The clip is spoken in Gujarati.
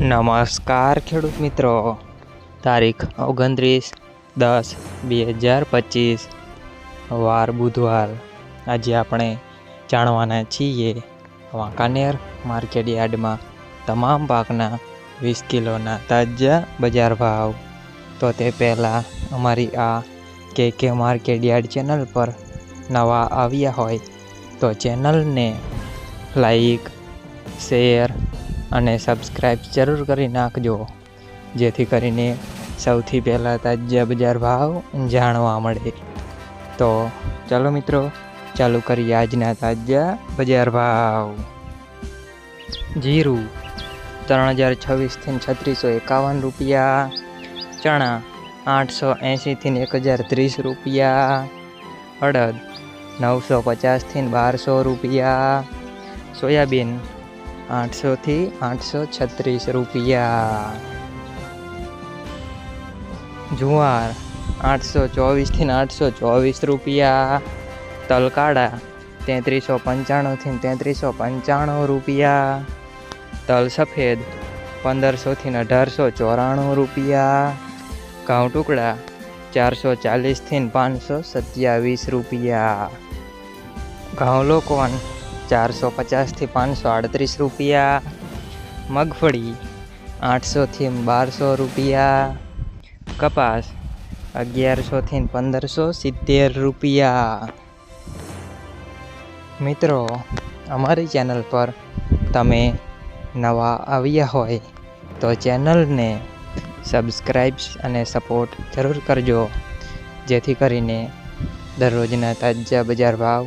નમસ્કાર, ખેડૂત મિત્રો. તારીખ ઓગણત્રીસ દસ બે હજાર પચીસ, વાર બુધવાર. આજે આપણે જાણવાના છીએ વાંકાનેર માર્કેટ યાર્ડમાં તમામ પાકના વીસ કિલોના તાજા બજાર ભાવ. તો તે પહેલાં અમારી આ કે કે માર્કેટ યાર્ડ ચેનલ પર નવા આવ્યા હોય તો ચેનલને લાઈક, શેર અને સબસ્ક્રાઈબ જરૂર કરી નાખજો. જેથી કરીને સૌથી પહેલાં તાજા બજાર ભાવ જાણવા મળે. તો ચાલો મિત્રો, ચાલુ કરીએ આજના તાજા બજાર ભાવ. જીરું ત્રણ હજાર છવ્વીસથી છત્રીસો એકાવન રૂપિયા. ચણા આઠસો એંશીથી એક હજાર ત્રીસ રૂપિયા. અડદ નવસો પચાસથી બારસો રૂપિયા. સોયાબીન આઠસોથી આઠસો છત્રીસ રૂપિયા. જુવાર આઠસો ચોવીસથી આઠસો ચોવીસ રૂપિયા. તલકાડા તેત્રીસો પંચાણુંથી તેત્રીસો પંચાણું રૂપિયા. તલ સફેદ પંદરસોથી અઢારસો ચોરાણું રૂપિયા. ઘઉં ચારસો ચાલીસથી પાંચસો સત્યાવીસ રૂપિયા. ઘઉં લોકોન ચારસો પચાસથી પાંચસો આડત્રીસ રૂપિયા. મગફળી આઠસોથી બારસો રૂપિયા. કપાસ અગિયારસોથી પંદરસો સિત્તેર રૂપિયા. મિત્રો, અમારી ચેનલ પર તમે નવા આવ્યા હોય તો ચેનલને સબસ્ક્રાઈબ અને સપોર્ટ જરૂર કરજો. જેથી કરીને દરરોજના તાજા બજાર ભાવ